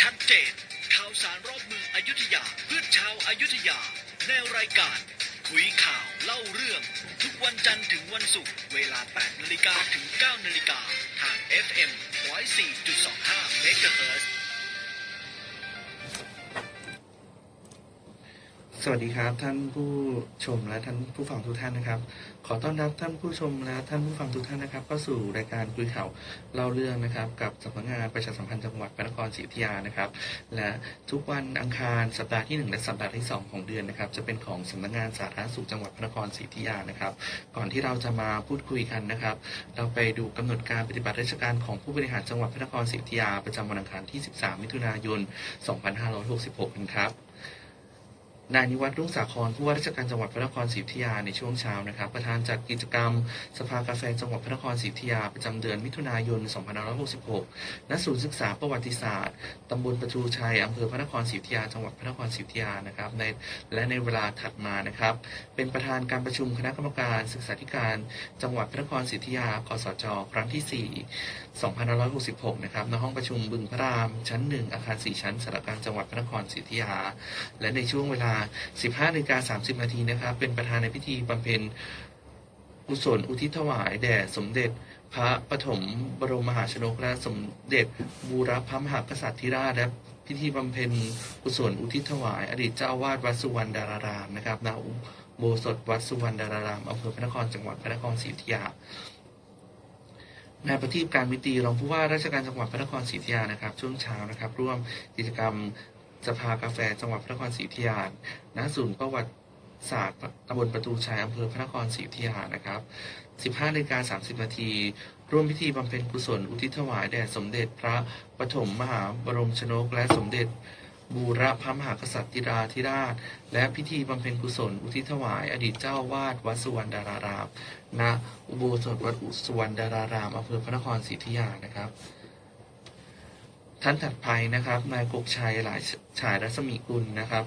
ชัดเจนข่าวสารรอบเมืองอยุธยาเพื่อชาวอายุทยา ในรายการ คุยข่าวเล่าเรื่อง ทุกวันจันทร์ถึงวันศุกร์เวลา 8นาฬิกาถึง 9นาฬิกาทาง FM 104.25 MHz สวัสดีครับท่านผู้ชมและท่านผู้ฟังทุกท่านนะครับ ขอต้อนรับท่านผู้ชมและท่านผู้ฟังทุกท่านนะครับเข้าสู่รายการคุยข่าวเล่าเรื่องนะครับ กับสำนักงานประชาสัมพันธ์จังหวัดพระนครศรีอยุธยานะครับ และทุกวันอังคารสัปดาห์ที่ 1 และสัปดาห์ที่ 2 ของเดือนนะครับ จะเป็นของสำนักงานสาธารณสุขจังหวัดพระนครศรีอยุธยานะครับ ก่อนที่เราจะมาพูดคุยกันนะครับ เราไปดูกำหนดการปฏิบัติราชการของผู้บริหารจังหวัดพระนครศรีอยุธยาประจำวันอังคารที่ 13 มิถุนายน 2566กันครับ นายนิวัฒน์รุ่งสาครผู้ว่าราชการจังหวัดพระนครศรีอยุธยาในช่วงเช้านะครับ ประธานจัดกิจกรรม สภากาแฟจังหวัดพระนครศรีอยุธยาประจำเดือนมิถุนายน 2566ณศูนย์ศึกษาประวัติศาสตร์ตำบลประตูชัยอำเภอพระนครศรีอยุธยาจังหวัดพระนครศรีอยุธยานะครับในและในเวลาถัดมานะครับ เป็นประธานการประชุมคณะกรรมการศึกษาธิการ จังหวัดพระนครศรีอยุธยาคสจครั้งที่ 4 2566 นะครับณห้องประชุมบึงพระราม ชั้น 1 อาคาร 4 ชั้นสารกลางจังหวัดพระนครศรีอยุธยา และในช่วงเวลา 15นาฬิกา30 นาทีนะครับ เป็นประธานในพิธีบำเพ็ญกุศลอุทิศถวายแด่สมเด็จพระปฐมบรมมหาชนกและสมเด็จบูรพมหากษัตริย์ธิราชและพิธีบำเพ็ญกุศลอุทิศถวาย อดีตเจ้าวาสวัดสุวรรณดารารามนะครับณอุโบสถวัดสุวรรณดารารามอำเภอพระนครจังหวัดพระนครศรีอยุธยา นายประทีปการมิตีรองผู้ว่าราชการจังหวัดพระนครศรีอยุธยานะครับ ช่วงเช้านะครับ ร่วมกิจกรรมสภากาแฟจังหวัดพระนครศรีอยุธยาณศูนย์ประวัติศาสตร์ตำบลประตูชัยอำเภอพระนครศรีอยุธยานะครับ 15นาฬิกา30 นาที ร่วมพิธีบำเพ็ญกุศลอุทิศถวายแด่สมเด็จพระปฐมมหาบรมชนกและสมเด็จ บูรพมหากษัตริย์ราธิราช และพิธีบำเพ็ญกุศล อุทิศถวาย อดีตเจ้าวาสวัดสุวรรณดารารามณอุโบสถวัดสุวรรณดารารามอำเภอพระนครศรีอยุธยานะครับท่านถัดไปนะครับนายกกชัยหลายฉายรัศมีกุลนะครับ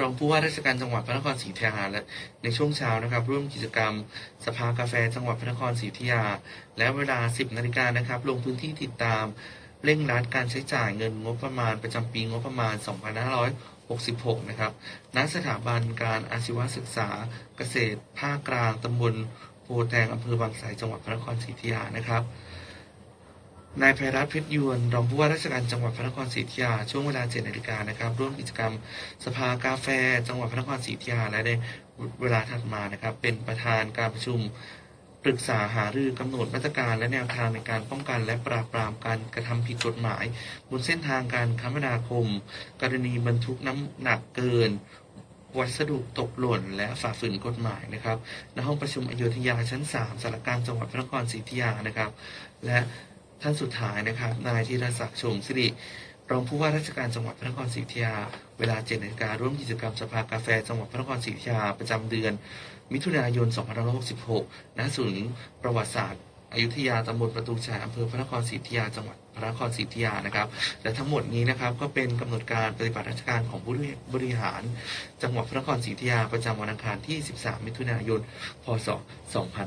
รองผู้ว่าราชการจังหวัดพระนครศรีอยุธยาและในช่วงเช้านะครับ ร่วมกิจกรรม สภากาแฟจังหวัดพระนครศรีอยุธยา และเวลา 10นาฬิกานะครับ ลงพื้นที่ติดตาม เร่งรัดการใช้จ่ายเงินงบประมาณประจำปีงบประมาณ 2566 นะครับณสถาบันการอาชีวศึกษาเกษตร ภาคกลางตำบลโพแตงอำเภอบางไทรจังหวัดพระนครศรีอยุธยานะครับนายไพรัตน์เพชรยวนรองผู้ว่าราชการจังหวัดพระนครศรีอยุธยาช่วงเวลา7นาฬิกานะครับร่วมกิจกรรมสภากาแฟ จังหวัดพระนครศรีอยุธยาและในเวลาถัดมานะครับ เป็นประธานการประชุม ปรึกษาหารือกำหนดมาตรการและแนวทางในการป้องกันและปราบปรามการกระทำผิดกฎหมาย บนเส้นทางการคมนาคม กรณีบรรทุกน้ำหนักเกิน วัสดุตกหล่น และฝ่าฝืนกฎหมายนะครับณห้องประชุมอโยธยาชั้น 3สารกลางจังหวัดพระนครศรีอยุธยานะครับ และท่านสุดท้ายนะครับ นายธีรศักดิ์ชมสิริ รองผู้ว่าราชการจังหวัดพระนครศรีอยุธยา เวลา7นาฬิการ่วมกิจกรรมสภากาแฟจังหวัดพระนครศรีอยุธยาประจำเดือน มิถุนายน 2566 ณ ศูนย์ประวัติศาสตร์อยุธยาตำบลประตูชัยอำเภอพระนครศรีอยุธยาจังหวัด ระนครศรีอยุธยานะครับ และทั้งหมดนี้นะครับก็เป็นกำหนดการปฏิบัติราชการของผู้บริหาร จังหวัดพระนครศรีอยุธยาประจำวันอังคารที่ 13 มิถุนายน พศ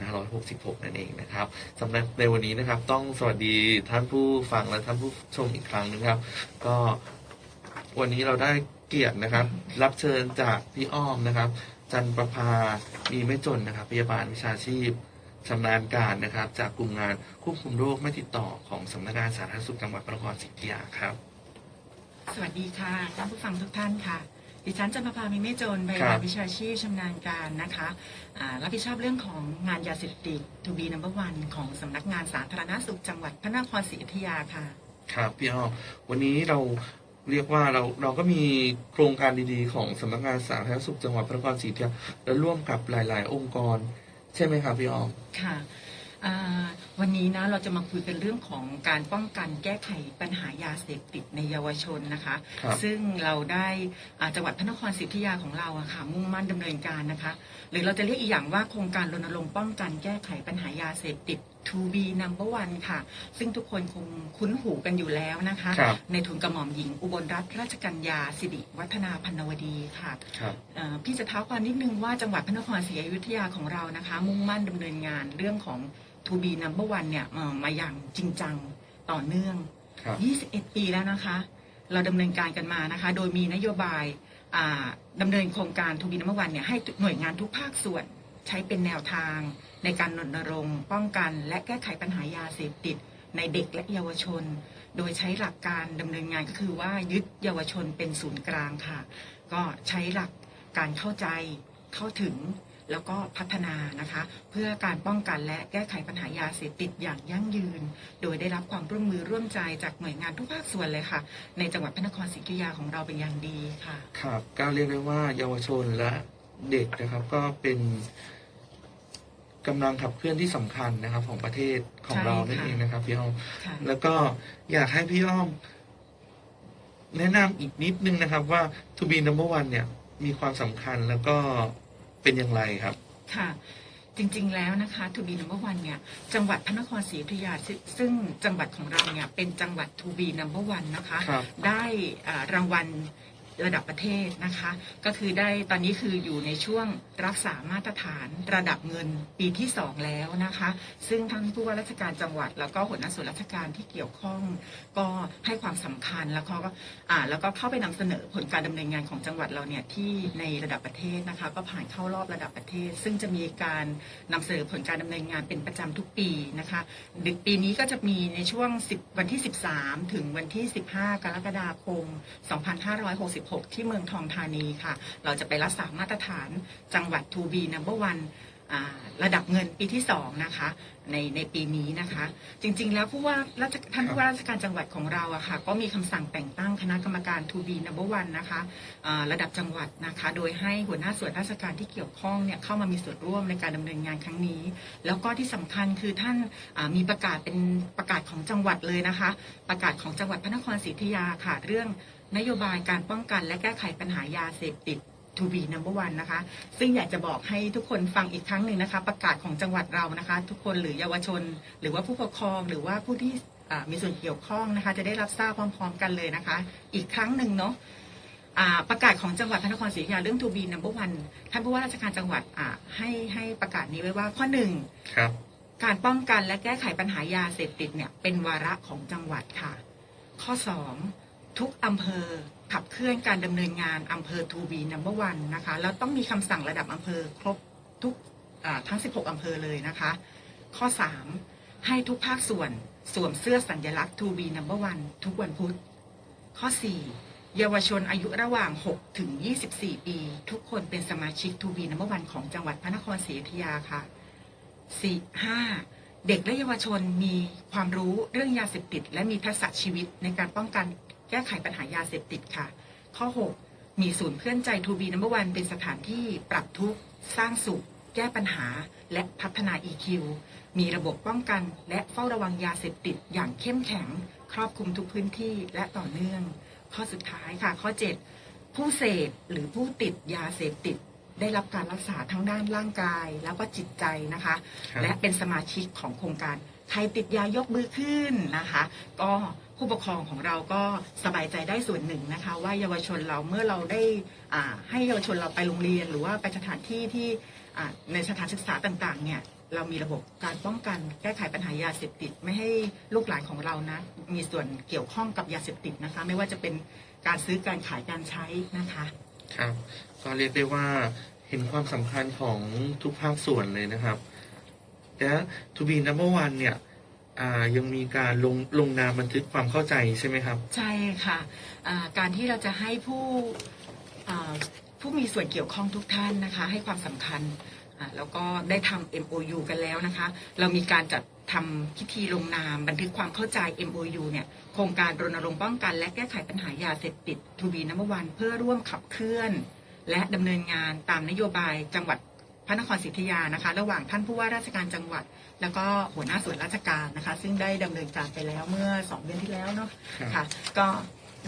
2566 นั่นเองนะครับสำหรับในวันนี้นะครับต้องสวัสดีท่านผู้ฟังและท่านผู้ชมอีกครั้งหนึงครับ ก็วันนี้เราได้เกียรตินะครับ รับเชิญจากพี่อ้อมนะครับ จันประภามีไม่จนนะครับ พยาบาลวิชาชีพ ชำนาญการนะครับ จากกลุ่มงานควบคุมโรคไม่ติดต่อของสำนักงานสาธารณสุขจังหวัดพระนครศรีอยุธยาครับ สวัสดีค่ะท่านผู้ฟังทุกท่านค่ะ ดิฉันจันทภามีไม่จนใบครัาบวิชาชีพชำนาญการนะคะอ่ารับผิดชอบเรื่องของงานยาเสพติด to be number one ของสำนักงานสาธารณสุขจังหวัดพระนครศรีอยุธยาค่ะ ครับพี่อ้อมวันนี้เราเรียกว่าเราเราก็มีโครงการดีๆ ของสำนักงานสาธารณสุขจังหวัดพระนครศรีอยุธยาและร่วมกับหลาย ๆ องค์กร ใช่ไหมครับพี่อ้อม ค่ะอ่าวันนี้นะเราจะมาคุยกันเรื่องของการป้องกันแก้ไขปัญหายาเสพติดในเยาวชนนะคะ ครับซึ่งเราได้อ่าจังหวัดพระนครศรีอยุธยาของเราอะค่ะมุ่งมั่นดำเนินการนะคะ หรือเราจะเรียกอีกอย่างว่าโครงการรณรงค์ป้องกันแก้ไขปัญหายาเสพติด to be number one ค่ะ ซึ่งทุกคนคงคุ้นหูกันอยู่แล้วนะคะ ครับในทุนกระหม่อมหญิงอุบลรัตนราชกัญญาสิริวัฒนาพันวดีค่ะครับเอ่อพี่จะเท้าความนิดนึงว่าจังหวัดพระนครศรีอยุธยาของเรานะคะ มุ่งมั่นดำเนินงานเรื่องของ to be number one เนี่ยเอ่อมาอย่างจริงจังต่อเนื่อง ครับ 21 ปีแล้วนะคะ เราดำเนินการกันมานะคะ โดยมีนโยบายอ่าดำเนินโครงการทูบีน้ำวันเนี่ยให้หน่วยงานทุกภาคส่วนใช้เป็นแนวทาง ในการรณรงค์ป้องกัน และแก้ไขปัญหายาเสพติด ในเด็กและเยาวชน โดยใช้หลักการดำเนินงานก็คือว่ายึดเยาวชนเป็นศูนย์กลางค่ะ ก็ใช้หลักการเข้าใจเข้าถึงแล้วก็พัฒนานะคะ เพื่อการป้องกันและแก้ไขปัญหายาเสพติดอย่างยั่งยืน โดยได้รับความร่วมมือร่วมใจจากหน่วยงานทุกภาคส่วนเลยค่ะ ในจังหวัดพระนครศรีอยุธยาของเราเป็นอย่างดีค่ะ ครับก็เรียกได้ว่าเยาวชนและเด็กนะครับก็เป็น กำลังขับเคลื่อนที่สำคัญนะครับ ของประเทศของใช่เรานั่นค่ะ เองนะครับพี่อ้อมค่ะ แล้วก็อยากให้พี่อ้อม แนะนำอีกนิดนึงนะครับว่า To be number one เนี่ย มีความสำคัญแล้วก็เป็นอย่างไรครับ ค่ะ จริงๆแล้วนะคะทูบีนัมเบอร์วันเนี่ยจังหวัดพระนครศรีอยุธยาซึ่งซึ่งจังหวัดของเราเนี่ยเป็นจังหวัดทูบีนัมเบอร์วันนะคะ ครับ ได้อ่ารางวัล ระดับประเทศนะคะ ก็คือได้ตอนนี้คืออยู่ในช่วงรักษามาตรฐานระดับเงินปีที่ 2 แล้วนะคะ ซึ่งท่านผู้ว่าราชการจังหวัด แล้วก็หัวหน้าส่วนราชการที่เกี่ยวข้อง ก็ให้ความสำคัญแล้วก็อ่าแล้วก็เข้าไปนำเสนอผลการดำเนินงานของจังหวัดเราเนี่ยที่ในระดับประเทศนะคะ ก็ผ่านเข้ารอบระดับประเทศ ซึ่งจะมีการนำเสนอผลการดำเนินงานเป็นประจำทุกปีนะคะดึกปีนี้ก็จะมีในช่วง 10 วันที่ 13 ถึงวันที่ 15 กรกฎาคม2566ที่เมืองทองธานีค่ะ เราจะไปรักษามาตรฐานจังหวัด 2B number one ระดับเงินปีที่ 2 นะคะ ในในปีนี้นะคะ จริงๆ แล้วผู้ว่าราชท่านผู้ว่าราชการจังหวัดของเราอะค่ะ ก็มีคำสั่งแต่งตั้งคณะกรรมการ 2B number one นะคะอ่าระดับจังหวัดนะคะ โดยให้หัวหน้าส่วนราชการที่เกี่ยวข้องเนี่ยเข้ามามีส่วนร่วมในการดำเนินงานครั้งนี้ แล้วก็ที่สำคัญคือท่านมีประกาศเป็นประกาศของจังหวัดเลยนะคะ ประกาศของจังหวัดพระนครศรีอยุธยาค่ะเรื่อง นโยบายการป้องกันและแก้ไขปัญหายาเสพติด to be number one นะคะ ซึ่งอยากจะบอกให้ทุกคนฟังอีกครั้งหนึ่งนะคะ ประกาศของจังหวัดเรานะคะ ทุกคนหรือเยาวชน หรือว่าผู้ปกครองหรือว่าผู้ที่อ่ามีส่วนเกี่ยวข้องนะคะ จะได้รับทราบพร้อม ๆ กันเลยนะคะ อีกครั้งหนึ่งเนาะอ่าประกาศของจังหวัดพระนครศรีอยุธยาเรื่อง to be number one ท่านผู้ว่าราชการจังหวัดอ่าให้ให้ประกาศนี้ไว้ว่าข้อหนึ่งครับการป้องกันและแก้ไขปัญหายาเสพติดเนี่ยเป็นวาระของจังหวัดค่ะ ข้อ2 ทุกอำเภอขับเคลื่อนการดำเนินงานอำเภอทูบีนัมเบอร์วันนะคะแล้วต้องมีคำสั่งระดับอำเภอครบทุกทั้ง 16 อำเภอเลยนะคะ ข้อ 3 ให้ทุกภาคส่วนสวมเสื้อสัญลักษณ์ทูบีนัมเบอร์วันทุกวันพุธ ข้อ 4 เยาวชนอายุระหว่าง 6 ถึง 24 ปี ทุกคนเป็นสมาชิกทูบีนัมเบอร์วันของจังหวัดพระนครศรีอยุธยาค่ะสี่ห้าเด็กและเยาวชนมีความรู้เรื่องยาเสพติด และมีทักษะชีวิตในการป้องกัน ก้ไขปัญหายาเสพติดค่ะ ข้อ 6 มีศูนย์เพื่อนใจทูบีนัมเบอร์วันเป็นสถานที่ปรับทุกข์ สร้างสุข แก้ปัญหา และพัฒนา EQ มีระบบป้องกัน และเฝ้าระวังยาเสพติดอย่างเข้มแข็ง ครอบคลุมทุกพื้นที่และต่อเนื่อง ข้อสุดท้ายค่ะ ข้อ 7 ผู้เสพหรือผู้ติดยาเสพติดได้รับการรักษาทั้งด้านร่างกายแล้วก็จิตใจนะคะ และเป็นสมาชิกของโครงการใครติดยายกมือขึ้นนะคะ ก็ ผู้ปกครองของเราก็สบายใจได้ส่วนหนึ่งนะคะ ว่าเยาวชนเราเมื่อเราได้ให้เยาวชนเราไปโรงเรียน หรือว่าไปสถานที่ที่ในสถานศึกษาต่างๆเนี่ยเรามีระบบการป้องกันแก้ไขปัญหายาเสพติด ไม่ให้ลูกหลานของเรานะ มีส่วนเกี่ยวข้องกับยาเสพติดนะคะ ไม่ว่าจะเป็นการซื้อการขายการใช้นะคะครับก็เรียกได้ว่าเห็นความสำคัญของทุกภาคส่วนเลยนะครับและ To be number one เนี่ย อ่ายังมีการลงลงนามบันทึกความเข้าใจใช่ไหมครับ ใช่ค่ะอ่าการที่เราจะให้ผู้อ่าผู้มีส่วนเกี่ยวข้องทุกท่านนะคะ ให้ความสำคัญอ่าแล้วก็ได้ทำ MOU กันแล้วนะคะ เรามีการจัดทำพิธีลงนามบันทึกความเข้าใจ MOU เนี่ยโครงการรณรงค์ป้องกัน และแก้ไขปัญหายาเสพติดทูบีนัมวันเพื่อร่วมขับเคลื่อน และดำเนินงานตามนโยบายจังหวัดพระนครศรีอยุธยานะคะ ระหว่างท่านผู้ว่าราชการจังหวัด แล้วก็หัวหน้าส่วนราชการนะคะ ซึ่งได้ดำเนินการไปแล้วเมื่อสองเดือนที่แล้วเนาะครับค่ะก็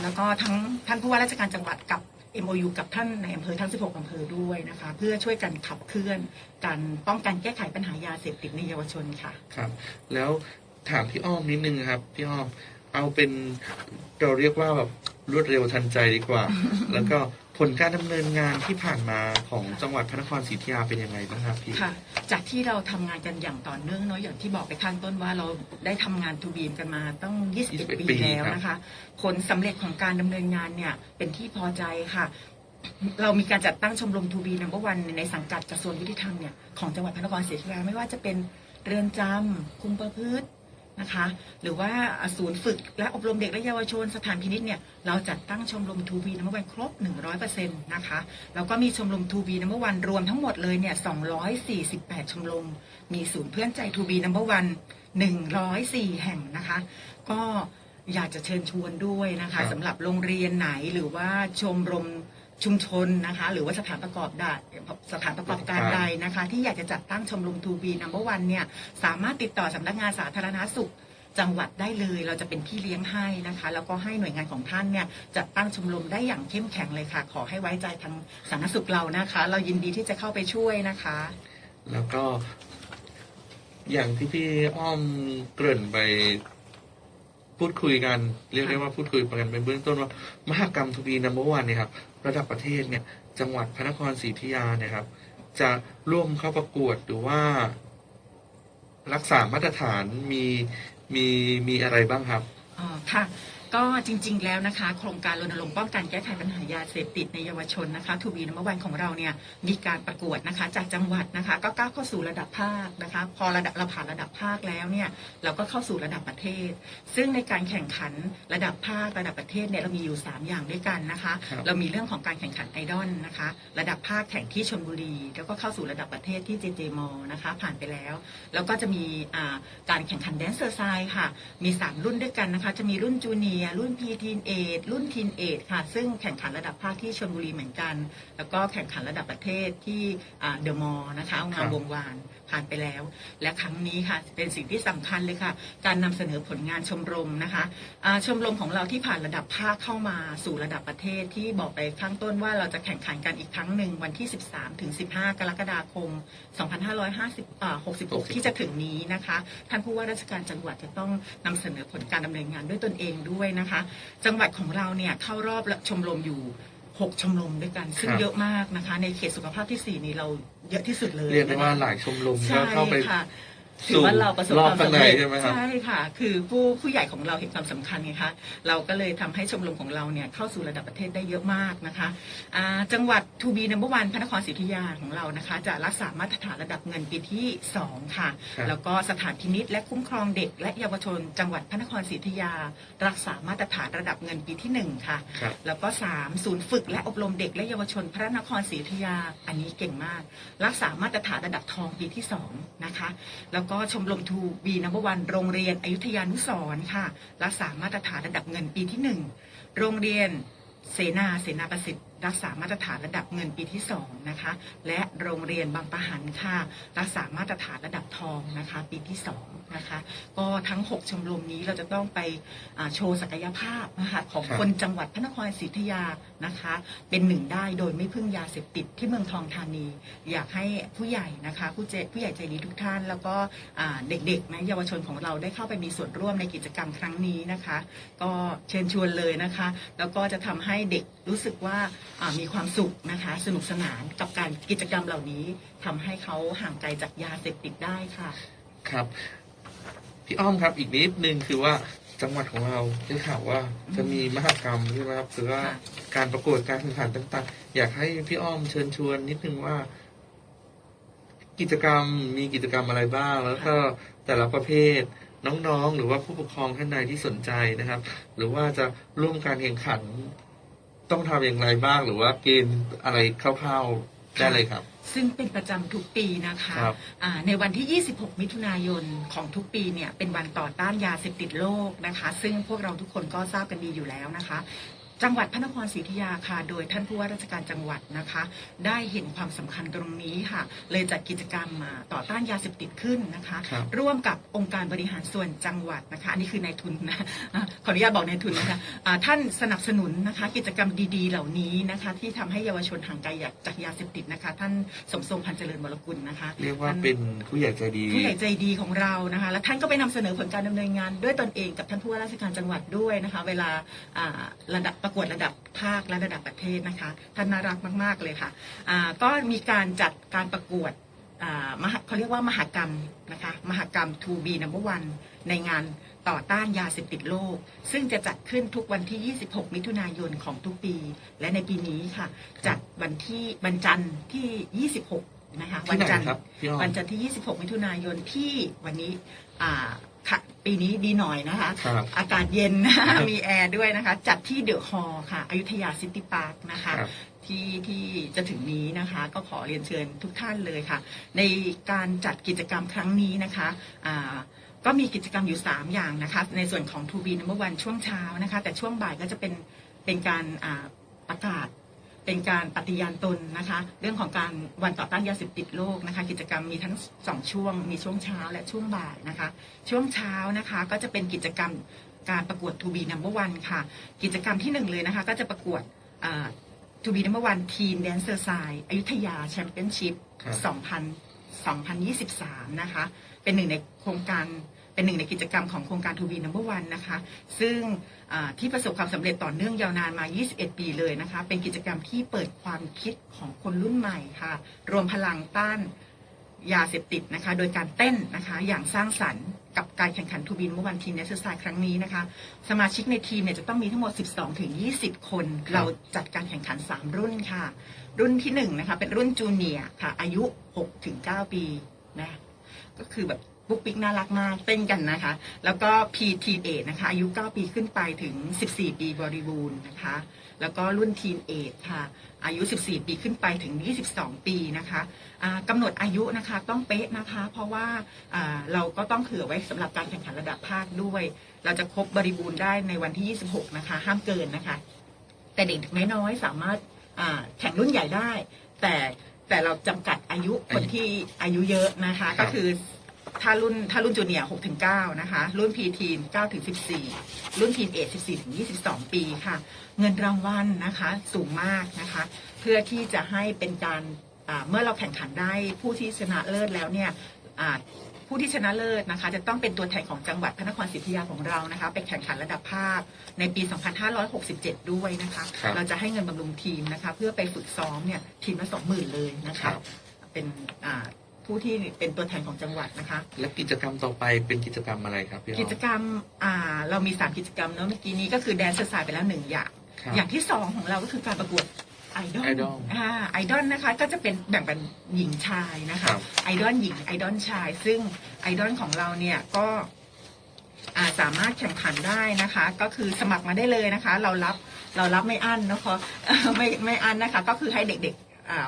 แล้วก็ทั้งท่านผู้ว่าราชการจังหวัดกับ MOU กับท่านในอำเภอทั้ง 16 อำเภอด้วยนะคะ เพื่อช่วยกันขับเคลื่อนการป้องกันแก้ไขปัญหายาเสพติดในเยาวชนค่ะครับ แล้วถามพี่อ้อมนิดนึงครับพี่อ้อมเอาเป็นเราเรียกว่าแบบรวดเร็วทันใจดีกว่า แล้วก็ ผลการดำเนินงานที่ผ่านมาของจังหวัดพระนครศรีอยุธยาเป็นยังไงบ้างครับพี่ ค่ะ จากที่เราทำงานกันอย่างต่อเนื่องเนาะอย่างที่บอกไปข้างต้นว่าเราได้ทำงานทูบีมกันมาตั้ง21 21ปีปีแล้วครับ นะคะ ผลสำเร็จของการดำเนินงานเนี่ยเป็นที่พอใจค่ะ เรามีการจัดตั้งชมรมทูบีนัมเบอร์วันในสังกัดกระทรวงยุติธรรมเนี่ยของจังหวัดพระนครศรีอยุธยาไม่ว่าจะเป็นเรือนจำคุมประพฤติ นะคะ หรือว่าศูนย์ฝึกและอบรมเด็กและเยาวชนสถานพินิษเนี่ย เราจัดตั้งชมรมทูบีนัมเบอร์วันครบ 100%นะคะ แล้วก็มีชมรมทูบีนัมเบอร์วันรวมทั้งหมดเลยเนี่ย 248 ชมรม มีศูนย์เพื่อนใจทูบีนัมเบอร์วัน104 แห่งนะคะ ก็อยากจะเชิญชวนด้วยนะครัคะบสำหรับโรงเรียนไหนหรือว่าชมรม ชุมชนนะคะหรือว่าสถานประกอบได้สถานประกอบการใดนะคะ ที่อยากจะจัดตั้งชมรมทูบีนัมเบอร์วันเนี่ยสามารถติดต่อสำนักงานสาธารณสุขจังหวัดได้เลยเราจะเป็นพี่เลี้ยงให้นะคะ แล้วก็ให้หน่วยงานของท่านเนี่ยจัดตั้งชมรมได้อย่างเข้มแข็งเลยค่ะ ขอให้ไว้ใจทางสาธารณสุขเรานะคะ เรายินดีที่จะเข้าไปช่วยนะคะ แล้วก็ อย่างที่พี่อ้อมเกริ่นไปพูดคุยกัน เรียกได้ว่าพูดคุยกันเป็นเบื้องต้นว่ามหกรรมทูบีนัมเบอร์วันเนี่ยครับ ระดับประเทศเนี่ยจังหวัดพระนครศรีอยุธยาเนี่ยครับ จะร่วมเข้าประกวดหรือว่า รักษามาตรฐานมีมีมีอะไรบ้างครับ อ๋อค่ะ ก็จริง ๆ แล้วนะคะ โครงการรณรงค์ป้องกันแก้ไขปัญหายาเสพติดในเยาวชนนะคะทูบีนัมวันของเราเนี่ยมีการประกวดนะคะ จากจังหวัดนะคะ ก็ก้าวเข้าสู่ระดับภาคนะคะ พอระดับเราผ่านระดับภาคแล้วเนี่ยเราก็เข้าสู่ระดับประเทศ ซึ่งในการแข่งขันระดับภาคระดับประเทศเนี่ยเรามีอยู่ 3 อย่างด้วยกันนะคะครับเรามีเรื่องของการแข่งขันไอดอลนะคะ ระดับภาคแข่งที่ชลบุรี แล้วก็เข้าสู่ระดับประเทศที่เจเจมอนะคะผ่านไปแล้ว แล้วก็จะมีอ่าการแข่งขันแดนเซอร์ไซค่ะมี 3 รุ่นด้วยกันนะคะ จะมีรุ่นจูเนียร์รุ่นพีทีนเอทรุ่นทีนเอทค่ะ ซึ่งแข่งขันระดับภาคที่ชลบุรีเหมือนกัน แล้วก็แข่งขันระดับประเทศที่เดอะมอลล์นะคะงานวงวาน ผ่านไปแล้ว และครั้งนี้ค่ะเป็นสิ่งที่สำคัญเลยค่ะ การนำเสนอผลงานชมรมนะคะอ่าชมรมของเราที่ผ่านระดับภาคเข้ามาสู่ระดับประเทศที่บอกไปข้างต้นว่าเราจะแข่งขันกันอีกครั้งหนึ่งวันที่ 13ถึง15 กรกฎาคม 2550อ่า66 ที่จะถึงนี้นะคะ ท่านผู้ว่าราชการจังหวัดจะต้องนำเสนอผลการดำเนินงานด้วยตนเองด้วยนะคะ จังหวัดของเราเนี่ยเข้ารอบชมรมอยู่ 6 ชมรมด้วยกันซึ่งครับ เยอะมากนะคะ ในเขตสุขภาพที่ 4 นี้เราเยอะที่สุดเลยเรียกได้นะคะว่าหลายชมรมก็ใช่เข้าไป ค่ะสู่ ถือว่าเราประสบรอบความข้างสำในเร็จใช่ไหมครับใช่ค่ะ คือผู้ผู้ใหญ่ของเราเห็นความสำคัญไงคะเราก็เลยทำให้ชมรมของเราเนี่ยเข้าสู่ระดับประเทศได้เยอะมากนะคะอ่าจังหวัดทูบีนัมเบอร์วันพระนครศรีอยุธยาของเรานะคะ จะรักษามาตรฐานระดับเงินปีที่ 2 ค่ะครับแล้วก็สถานพินิษและคุ้มครองเด็ก และเยาวชน จังหวัดพระนครศรีอยุธยา รักษามาตรฐานระดับเงินปีที่หนึ่งค่ะครับแล้วก็3ศูนย์ฝึกและอบรมเด็กและเยาวชนพระนครศรีอยุธยา อันนี้เก่งมาก รักษามาตรฐานระดับทองปีที่2นะคะแล้วก็ชมรมทูบีนัมเบอร์วันโรงเรียนอยุธยานุสรค่ะ รักษามาตรฐานระดับเงินปีที่ 1 โรงเรียนเสนาเสนาประสิทธิ์ รักษามาตรฐานระดับเงินปีที่2นะคะและโรงเรียนบางปะหันค่ะรักษามาตรฐานระดับทองนะคะปีที่2นะคะก็ทั้ง 6 ชมรมนี้เราจะต้องไปโชว์ศักยภาพนะคะของคนจังหวัดพระนครศรีอยุธยานะคะเป็นหนึ่งได้โดยไม่พึ่งยาเสพติดที่เมืองทองธานี อยากให้ผู้ใหญ่นะคะผู้เจผู้ใหญ่ใจดีทุกท่าน แล้วก็เด็กๆนะเยาวชนของเราได้เข้าไปมีส่วนร่วมในกิจกรรมครั้งนี้นะคะ ก็เชิญชวนเลยนะคะ แล้วก็จะทำให้เด็กรู้สึกว่ามีความสุขนะคะ สนุกสนานกับการกิจกรรมเหล่านี้ทำให้เขาห่างไกลจากยาเสพติดได้ค่ะ ครับพี่อ้อมครับอีกนิดนึงคือว่าจังหวัดของเราได้ข่าวว่าจะมีมหกรรมใช่ไหมครับหรือว่าค่ะการประกวดการแข่งขันต่างๆ อยากให้พี่อ้อมเชิญชวนนิดนึงว่า กิจกรรมมีกิจกรรมอะไรบ้าง แล้วก็แต่ละประเภทน้องๆ หรือว่าผู้ปกครองท่านใดที่สนใจนะครับ หรือว่าจะร่วมการแข่งขัน ต้องทำอย่างไรบ้างหรือว่าเกณฑ์อะไรคร่าวๆได้เลยครับ ซึ่งเป็นประจำทุกปีนะคะครับอ่าในวันที่ 26 มิถุนายนของทุกปีเนี่ยเป็นวันต่อต้านยาเสพติดโลกนะคะ ซึ่งพวกเราทุกคนก็ทราบกันดีอยู่แล้วนะคะ จังหวัดพระนครศรีอยุธยาค่ะ โดยท่านผู้ว่าราชการจังหวัดนะคะ ได้เห็นความสำคัญตรงนี้ค่ะ เลยจัดกิจกรรมมาต่อต้านยาเสพติดขึ้นนะคะครับร่วมกับองค์การบริหารส่วนจังหวัดนะคะ อันนี้คือนายทุนนะอะขออนุญาตบอกนายทุนนะคะอ่าท่านสนับสนุนนะคะ กิจกรรมดีๆ เหล่านี้นะคะ ที่ทำให้เยาวชนห่างไกลจากยาเสพติดนะคะ ท่านสมทรงพันธ์เจริญวรกุลนะคะ เรียกว่าเป็นผู้ใหญ่ใจดีผู้ใหญ่ใจดีของเรานะคะ และท่านก็ไปนำเสนอผลการดำเนินงานด้วยตนเองกับท่านผู้ว่าราชการจังหวัดด้วยนะคะ เวลาอ่าระดับประกวดระดับภาคและระดับประเทศนะคะท่านน่ารักมาก ๆ เลยค่ะอ่าก็มีการจัดการประกวดอ่ามหาเขาเรียกว่ามหกรรมนะคะมหกรรม To be number one ในงานต่อต้านยาเสพติดโลก ซึ่งจะจัดขึ้นทุกวันที่ 26 มิถุนายนของทุกปี และในปีนี้ค่ะ จัดวันที่วันจันทร์ที่ 26 นะคะที่ไหนจันทร์ครับพี่อ้อมวันจันทร์ที่ 26 มิถุนายนที่วันนี้อ่า ค่ะ ปีนี้ดีหน่อยนะคะ ครับอากาศเย็นนะคะมีแอร์ด้วยนะคะ จัดที่เดอะฮอลล์ค่ะ อยุธยาซิตี้พาร์คนะคะ ครับ ที่ที่จะถึงนี้นะคะ ก็ขอเรียนเชิญทุกท่านเลยค่ะ ในการจัดกิจกรรมครั้งนี้นะคะอ่าก็มีกิจกรรมอยู่ 3 อย่างนะคะ ในส่วนของ To be number one ช่วงเช้านะคะ แต่ช่วงบ่ายก็จะเป็นเป็นการอ่าประกาศ เป็นการปฏิญาณตนนะคะ เรื่องของการวันต่อต้านยาเสพติดโลกนะคะ กิจกรรมมีทั้งสองช่วง มีช่วงเช้าและช่วงบ่ายนะคะ ช่วงเช้านะคะก็จะเป็นกิจกรรมการประกวด To be number one ค่ะ กิจกรรมที่หนึ่งเลยนะคะ ก็จะประกวดอ่า To be number one Teen Dancer Side อยุธยาแชมเปี้ยนชิพครับ2000 2023 นะคะ เป็นหนึ่งในโครงการ เป็นหนึ่งในกิจกรรมของโครงการ To be number one นะคะ ซึ่งอ่าที่ประสบความสำเร็จต่อเนื่องยาวนานมา 21 ปีเลยนะคะ เป็นกิจกรรมที่เปิดความคิดของคนรุ่นใหม่ค่ะ รวมพลังต้านยาเสพติดนะคะ โดยการเต้นนะคะอย่างสร้างสรรค์กับการแข่งขัน To be number one Teen Dancer Side ครั้งนี้นะคะ สมาชิกในทีมเนี่ยจะต้องมีทั้งหมด 12 ถึง 20 คนครับเราจัดการแข่งขัน 3 รุ่นค่ะ รุ่นที่1นะคะเป็นรุ่นจูเนียร์ค่ะ อายุ 6 ถึง 9 ปีนะก็คือแบบ ปุ๊กปิ๊กน่ารักมากเต้นกันนะคะ แล้วก็ PT เอนะคะอายุ 9 ปีขึ้นไปถึง 14 ปีบริบูรณ์นะคะ แล้วก็รุ่นทีนเอทค่ะ อายุ 14 ปีขึ้นไปถึง 22 ปีนะคะอ่ากำหนดอายุนะคะต้องเป๊ะนะคะ เพราะว่าเราก็ต้องเผื่อไว้สำหรับการแข่งขันระดับภาคด้วย เราจะครบบริบูรณ์ได้ในวันที่ 26 นะคะ ห้ามเกินนะคะ แต่เด็กน้อยๆสามารถแข่งรุ่นใหญ่ได้ แต่แต่เราจำกัดอายุคนที่อายุเยอะนะคะ ก็คือ ถ้ารุ่นถ้ารุ่นจูเนียร์6ถึง9นะคะ รุ่นพีทีน9ถึง14รุ่นทีนเอท14ถึง22ปีค่ะ เงินรางวัลนะคะสูงมากนะคะ เพื่อที่จะให้เป็นการอ่าเมื่อเราแข่งขันได้ผู้ที่ชนะเลิศแล้วเนี่ยอ่าผู้ที่ชนะเลิศนะคะ จะต้องเป็นตัวแทนของจังหวัดพระนครศรีอยุธยาของเรานะคะไปแข่งขันระดับภาคในปี 2567 ด้วยนะคะครับเราจะให้เงินบำรุงทีมนะคะ เพื่อไปฝึกซ้อมเนี่ยทีมละสองหมื่นเลยนะครัคะบเป็นอ่า ผู้ที่เป็นตัวแทนของจังหวัดนะคะ และกิจกรรมต่อไปเป็นกิจกรรมอะไรครับพี่อ้อมกิจกรรมอ่าเรามี3กิจกรรมเนอะเมื่อกี้นี้ก็คือแดนเซอร์สายไปแล้วหนึ่งอย่าง ครับ อย่างที่2ของเราก็คือการประกวดไอดอล Idol อ่าไอดอลนะคะก็จะเป็นแบ่งเป็นหญิงชายนะครัคะบไอดอลหญิงไอดอลชาย ซึ่งไอดอลของเราเนี่ยก็อ่าสามารถแข่งขันได้นะคะ ก็คือสมัครมาได้เลยนะคะ เรารับเรารับไม่อั้นนะคะ ไม่ไม่อั้นนะคะ ก็คือให้เด็กๆอ่า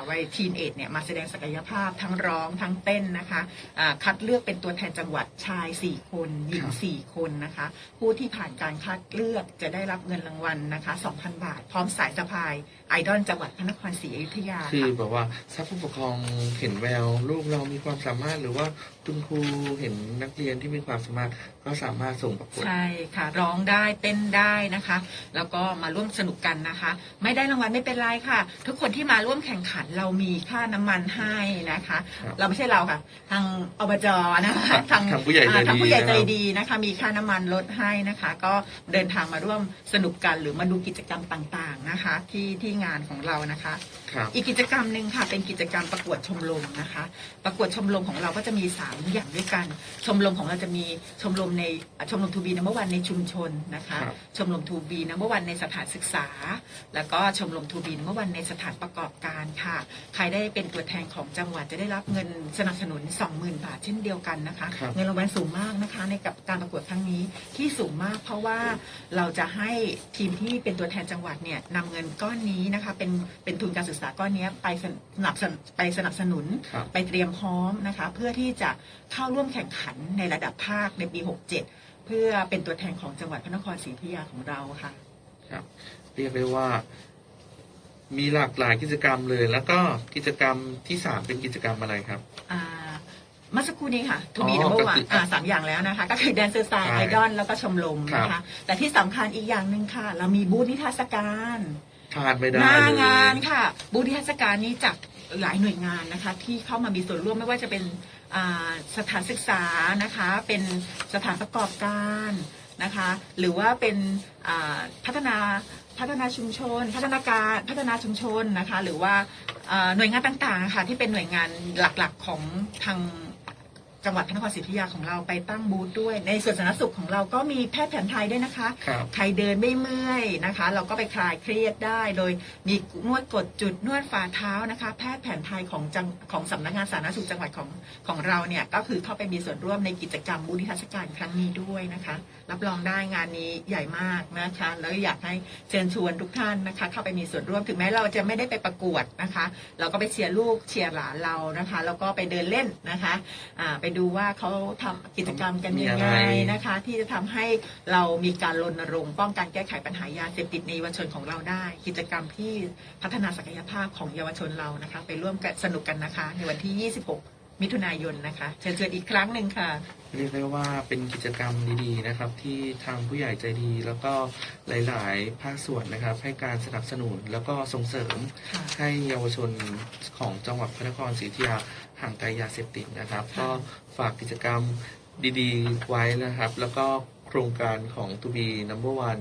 วัยทีนเอจเนี่ยมาแสดงศักยภาพทั้งร้องทั้งเต้นนะคะอ่าคัดเลือกเป็นตัวแทนจังหวัดชาย 4 คน หญิงครับ4คนนะคะ ผู้ที่ผ่านการคัดเลือกจะได้รับเงินรางวัลนะคะ 2,000 บาท พร้อมสายสะพายไอดอลจังหวัดพระนครศรีอยุธยาคือค่ะแบบว่าถ้าผู้ปกครองเห็นแววลูกเรามีความสามารถหรือว่า คุณครูเห็นนักเรียนที่มีความสามารถก็สามารถส่งประกวด ใช่ค่ะ ร้องได้เต้นได้นะคะ แล้วก็มาร่วมสนุกกันนะคะ ไม่ได้รางวัลไม่เป็นไรค่ะ ทุกคนที่มาร่วมแข่งขันเรามีค่าน้ำมันให้นะคะ ครับเราไม่ใช่เราค่ะ ทางอบจนะคะครับทางผู้ใหญ่ใจดีอ่าทางผู้ใหญ่ใจนะครับดีนะคะ มีค่าน้ำมันลดให้นะคะ ก็เดินทางมาร่วมสนุกกันหรือมาดูกิจกรรมต่างๆนะคะ ที่ที่งานของเรานะคะ ครับ อีกกิจกรรมหนึ่งค่ะเป็นกิจกรรมประกวดชมรมนะคะ ประกวดชมรมของเราก็จะมี3 อย่างด้วยกัน ชมรมของเราจะมีชมรมในอะชมรมทูบีนัมเบอร์วันในชุมชนนะคะครับชมรมทูบีนัมเบอร์วันในสถานศึกษา แล้วก็ชมรมทูบีนัมเบอร์วันในสถานประกอบการค่ะ ใครได้เป็นตัวแทนของจังหวัดจะได้รับเงินสนับสนุน 20,000 บาทเช่นเดียวกันนะคะครับเงินรางวัลสูงมากนะคะ ในกับการประกวดครั้งนี้ที่สูงมาก เพราะว่าเราจะให้ทีมที่เป็นตัวแทนจังหวัดเนี่ยนำเงินก้อนนี้นะคะเป็นเป็นทุนการศึกษาก้อนนี้ไปสนับสนุนไปสนับสนุนครับไปเตรียมพร้อมนะคะ เพื่อที่จะเข้าร่วมแข่งขันในระดับภาคในปี 67 เพื่อเป็นตัวแทนของจังหวัดพระนครศรีอยุธยาของเราค่ะ ครับ เรียกได้ว่า มีหลากหลายกิจกรรมเลย แล้วก็กิจกรรมที่สามเป็นกิจกรรมอะไรครับอ่าเมื่อสักครู่นี้ค่ะทูบีอ๋นัอมเบอร์ก็วันคืออ่อ่าสามอย่างแล้วนะคะ ก็คือแดนเซอร์สไตล์ใช่ไอดอลแล้วก็ชมรมนะครัคะบแต่ที่สำคัญอีกอย่างหนึ่งค่ะ เรามีบูธนิทรรศการพลาดไม่ได้หน้าเลยงานค่ะ บูธนิทรรศการนี้จากหลายหน่วยงานนะคะ ที่เข้ามามีส่วนร่วมไม่ว่าจะเป็นอ่า สถานศึกษานะคะเป็นสถานประกอบการนะคะหรือว่าเป็นพัฒนาพัฒนาชุมชน พัฒนาการพัฒนาชุมชนนะคะหรือว่าหน่วยงานต่างๆค่ะที่เป็นหน่วยงานหลักๆของทาง จังหวัดพระนครศรีอยุธยาของเราไปตั้งบูธด้วย ในส่วนสาธารณสุขของเราก็มีแพทย์แผนไทยด้วยนะคะครับใครเดินไม่เมื่อยนะคะ เราก็ไปคลายเครียดได้ โดยมีนวดกดจุดนวดฝ่าเท้านะคะ แพทย์แผนไทยของจังของสำนักงานสาธารณสุขจังหวัดของของเราเนี่ยก็คือเข้าไปมีส่วนร่วมในกิจกรรมบูธนิทรรศการครั้งนี้ด้วยนะคะ รับรองได้งานนี้ใหญ่มากนะคะแล้วอยากให้เชิญชวนทุกท่านนะคะ เข้าไปมีส่วนร่วมถึงแม้เราจะไม่ได้ไปประกวดนะคะ เราก็ไปเชียร์ลูกเชียร์หลานเรานะคะ แล้วก็ไปเดินเล่นนะคะอ่าไปดูว่าเขาทำกิจกรรมกันยังไงมีอะไรนะคะ ที่จะทำให้เรามีการรณรงค์ป้องกันแก้ไขปัญหายาเสพติดในเยาวชนของเราได้ กิจกรรมที่พัฒนาศักยภาพของเยาวชนเรานะคะ ไปร่วมกันสนุกกันนะคะ ในวันที่ 26 มิถุนายนนะคะเชิญชวนอีกครั้งหนึ่งค่ะ เรียกได้ว่าเป็นกิจกรรมดีๆนะครับ ที่ทางผู้ใหญ่ใจดีแล้วก็หลายๆ ภาคส่วนนะครับ ให้การสนับสนุนแล้วก็ส่งเสริมค่ะให้เยาวชนของจังหวัดพระนครศรีอยุธยาห่างไกลยาเสพติดนะครับ ค่ะ ก็ฝากกิจกรรมดีๆไว้นะครับ แล้วก็โครงการของตูบีนัมเบอร์วัน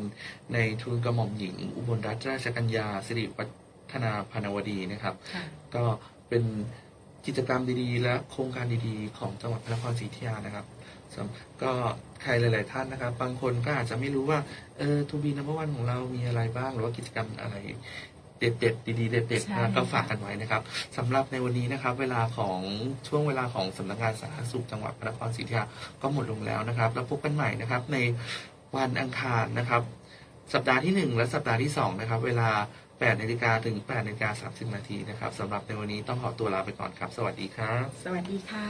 ในทุนกระหม่อมหญิง อุบลรัตนราชกัญญาสิริวัฒนาพานวดีนะครับ ค่ะ ก็เป็น กิจกรรมดีๆ และโครงการดีๆ ของจังหวัดพระนครศรีอยุธยานะครับสำก็ใครหลาย ๆ ท่านนะครับ บางคนก็อาจจะไม่รู้ว่าเออทูบีนัมเบอร์วันของเรามีอะไรบ้าง หรือว่ากิจกรรมอะไรเด็ดๆดีๆเด็ดใช่ๆนะก็ค่ะฝากกันไว้นะครับสำหรับในวันนี้นะครับ เวลาของช่วงเวลาของสำนักงานสาธารณสุขจังหวัดพระนครศรีอยุธยาก็หมดลงแล้วนะครับ แล้วพบกันใหม่นะครับ ในวันอังคารนะครับ สัปดาห์ที่หนึ่งและสัปดาห์ที่สองนะครับ เวลา 8นาฬิกาถึง8นาฬิกา30นาทีนะครับสำหรับในวันนี้ต้องขอตัวลาไปก่อนครับ สวัสดีครับ สวัสดีค่ะ